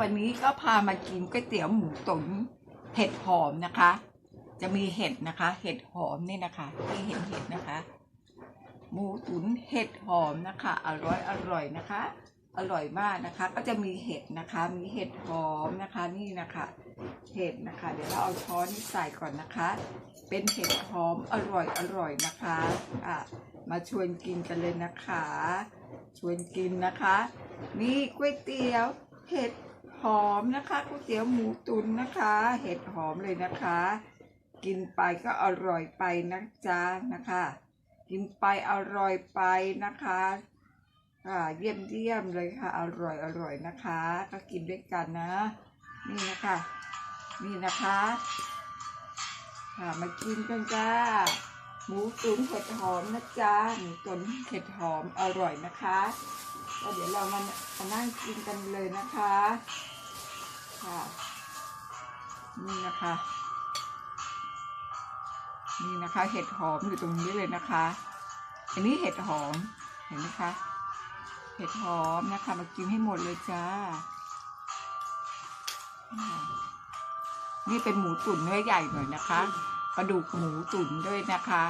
วันนี้ก็พามากินก๋วยเตี๋ยวหมูตุ๋นเห็ดหอมนะคะ จะมีเห็ดนะคะ เห็ดหอมนี่นะคะ ที่เห็นเห็ดนะคะ หมูตุ๋นเห็ดหอมนะคะ อร่อยอร่อยนะคะ อร่อยมากนะคะ ก็จะมีเห็ดนะคะ มีเห็ดหอมนะคะนี่นะคะ เห็ดนะคะ เดี๋ยวเราเอาช้อนใส่ก่อนนะคะ เป็นเห็ดหอมอร่อยอร่อยนะคะอะมาชวนกินกันเลยนะคะ ชวนกินนะคะ นี่ก๋วยเตี๋ยวเห็ด หอมนะคะก๋วยเตี๋ยวหมูตุ๋นนะคะ เห็ดหอมเลยนะคะ กินไปก็อร่อยไปนะจ๊ะนะคะ กินไปอร่อยไปนะคะอ่าเยี่ยมเยี่ยมเลยค่ะ อร่อยอร่อยนะคะ ก็กินด้วยกันนะ นี่นะคะ นี่นะคะค่ะมากินกันจ้า หมูตุ๋นเห็ดหอมนะจ๊ะหมูตุ๋นเห็ดหอมอร่อยนะคะแล้วเดี๋ยวเรามามานั่งกินกันเลยนะคะ ค่ะ นี่นะคะ นี่นะคะ เห็ดหอมอยู่ตรงนี้เลยนะคะ อันนี้เห็ดหอม เห็นไหมคะ เห็ดหอมนะคะ มากินให้หมดเลยจ้า นี่เป็นหมูตุ๋นเนื้อใหญ่หน่อยนะคะ กระดูกหมูตุ๋นด้วยนะคะ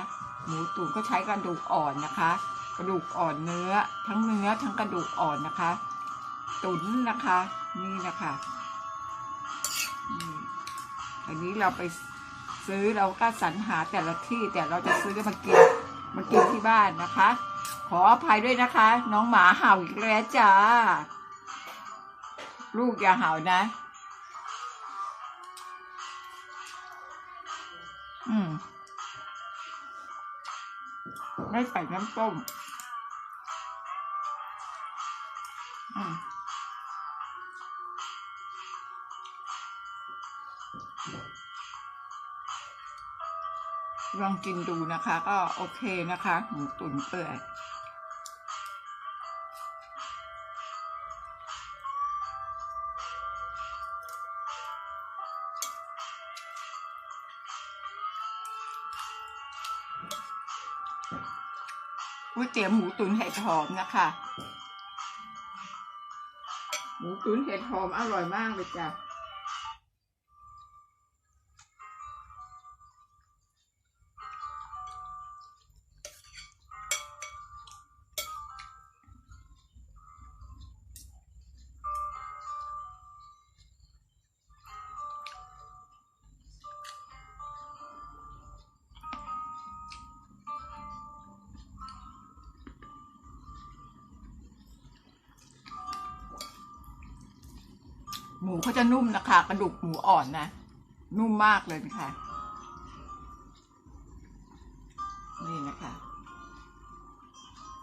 หมูตุ๋นก็ใช้กระดูกอ่อนนะคะ กระดูกอ่อนเนื้อ ทั้งเนื้อทั้งกระดูกอ่อนนะคะ ตุ๋นนะคะ นี่นะคะ อันนี้เราไปซื้อเราก็สรรหาแต่ละที่แต่เราจะซื้อมากินมากินที่บ้านนะคะ ขออภัยด้วยนะคะ น้องหมาเห่าอีกแล้วจ้า ลูกอย่าเห่านะ อืมไม่ใส่น้ำต้ม อืม ลองกินดูนะคะ ก็โอเคนะคะ หมูตุ๋นเปื่อยก๋วยเตี๋ยวหมูตุ๋นเห็ดหอมนะคะ หมูตุ๋นเห็ดหอมอร่อยมากเลยจ้ะ มูเขาจะนุ่มนะคะ กระดูกหมูอ่อนนะ นุ่มมากเลยค่ะ นี่นะคะ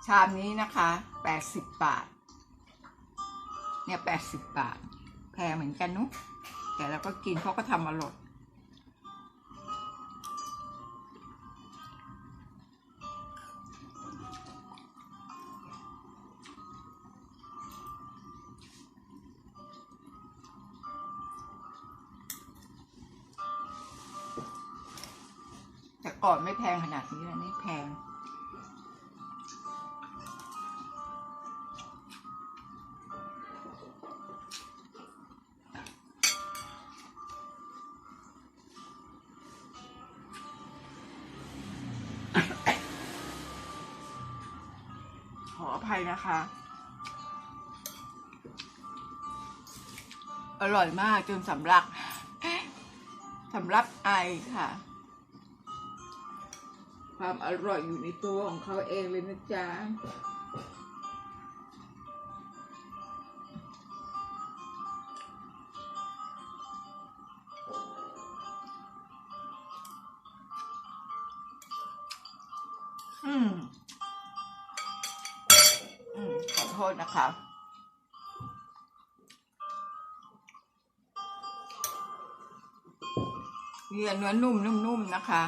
ชามนี้นะคะแปดสิบบาท เนี่ยแปดสิบบาท แพงเหมือนกันนุ๊กแต่เราก็กินเขาก็ทำอร่อย ก่อนไม่แพงขนาดนี้นะนี่แพง ขออภัยนะคะ อร่อยมากจนสำลักสำลักไอค่ะ ความอร่อยอยู่ในตัวของเขาเองเลยนะจ๊ะอืม อืม ขอโทษนะคะเนื้อเนื้อนุ่มนุ่มๆนะคะ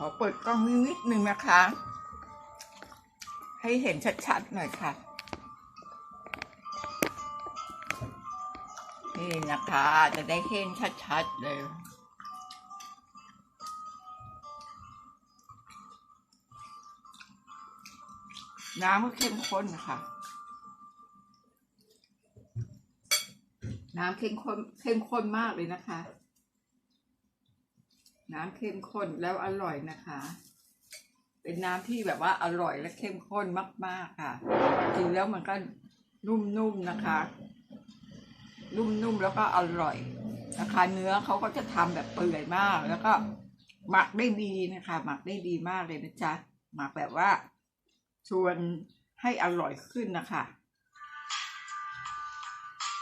ขอเปิดกล้องนิดนึงนะคะ ให้เห็นชัดๆหน่อยค่ะ นี่นะคะ จะได้เห็นชัดๆเลยน้ำก็เข้มข้นนะคะน้ำเข้มข้นเข้มข้นมากเลยนะคะ น้ำเข้มข้นแล้วอร่อยนะคะ เป็นน้ำที่แบบว่าอร่อยและเข้มข้นมาก ๆ ค่ะกินแล้วมันก็นุ่มๆนะคะ นุ่มๆแล้วก็อร่อยนะคะเนื้อเขาก็จะทำแบบเปื่อยมาก แล้วก็หมักได้ดีนะคะ หมักได้ดีมากเลยนะจ๊ะหมักแบบว่า ชวนให้อร่อยขึ้นนะคะ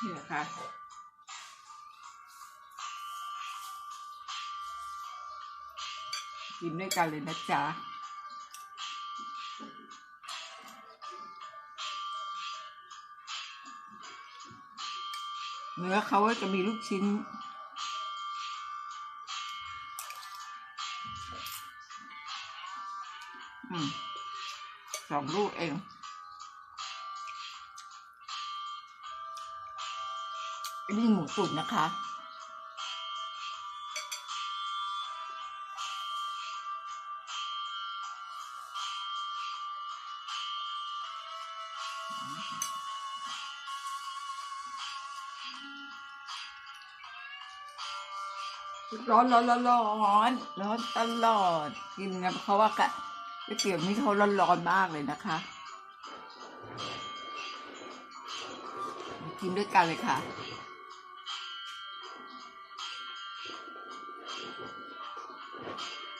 นี่นะคะ กินด้วยกันเลยนะจ๊ะเนื้อเขาจะมีลูกชิ้นอืมสองลูกเองนนี้หมูตุ๋นนะคะ ร้อนร้อนร้อนร้อนร้อนตลอดกินกันเพราะว่ากะก๋วยเตี๋ยวนี่เขาร้อนร้อนมากเลยนะคะ กินด้วยกันเลยค่ะ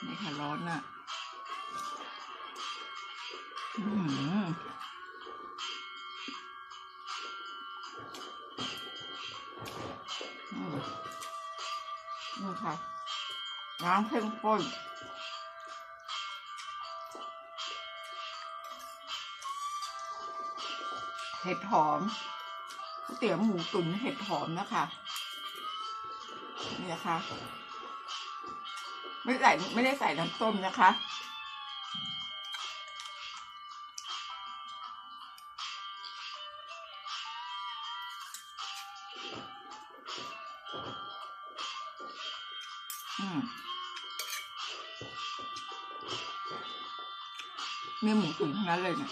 นี่ค่ะร้อนอะ อือ นี่ค่ะ น้ำเข้มข้นเห็ดหอมก๋วยเตี๋ยวหมูตุ๋นเห็ดหอมนะคะนี่นะคะ ไม่ใส่ไม่ได้ใส่น้ำต้มนะคะ เนี่ยหมูตุ๋นทั้งนั้นเลยเนี่ย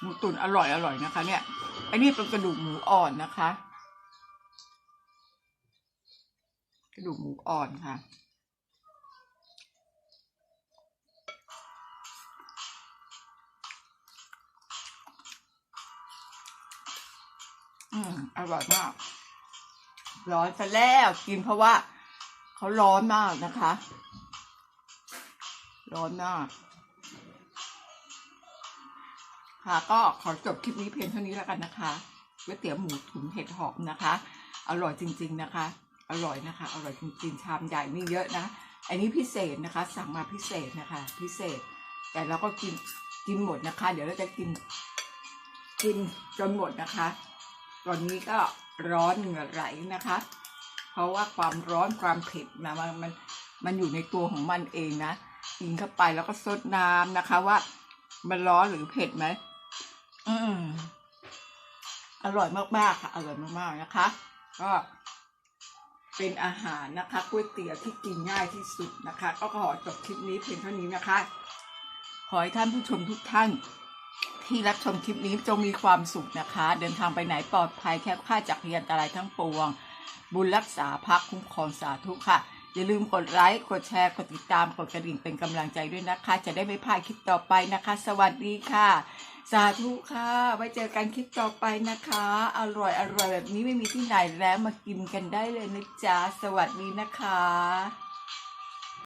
หมูตุ๋นอร่อยอร่อยนะคะ เนี่ยอันนี้เป็นกระดูกหมูอ่อนนะคะ กระดูกหมูอ่อนค่ะอืมอร่อยมาก ร้อนซะแล้วกินเพราะว่าเขาร้อนมากนะคะ ร้อนมาก ก็ขอจบคลิปนี้เพียงเท่านี้แล้วกันนะคะก๋วยเตี๋ยวหมูตุ๋นเห็ดหอมนะคะ อร่อยจริง ๆนะคะ อร่อยนะคะ อร่อยจริงๆชามใหญ่ไม่เยอะนะ อันนี้พิเศษนะคะ สั่งมาพิเศษนะคะ พิเศษ แต่เราก็กินกินหมดนะคะ เดี๋ยวเราจะกินกินจนหมดนะคะ ตอนนี้ก็ร้อนเหงื่อไหลนะคะ เพราะว่าความร้อนความเผ็ดนะมันมันมันอยู่ในตัวของมันเองนะกินเข้าไปแล้วก็ซดน้ำนะคะว่ามันร้อนหรือเผ็ดไหม อืมอร่อยมากๆค่ะอร่อยมากๆนะคะ ก็เป็นอาหารนะคะก๋วยเตี๋ยวที่กินง่ายที่สุดนะคะ ก็ขอจบคลิปนี้เพียงเท่านี้นะคะ ขอให้ท่านผู้ชมทุกท่าน ที่รับชมคลิปนี้จงมีความสุขนะคะ เดินทางไปไหนปลอดภัยแคล้วคลาจากพยันตรายทั้งปวง บุญรักษาพักคุ้มครองสาธุค่ะ อย่าลืมกดไลค์ กดแชร์ กดติดตาม กดกระดิ่งเป็นกำลังใจด้วยนะคะ จะได้ไม่พลาดคลิปต่อไปนะคะ สวัสดีค่ะ สาธุค่ะ ไว้เจอกันคลิปต่อไปนะคะ อร่อยอร่อยแบบนี้ไม่มีที่ไหนแล้วมากินกันได้เลยนะจ๊ะ สวัสดีนะคะ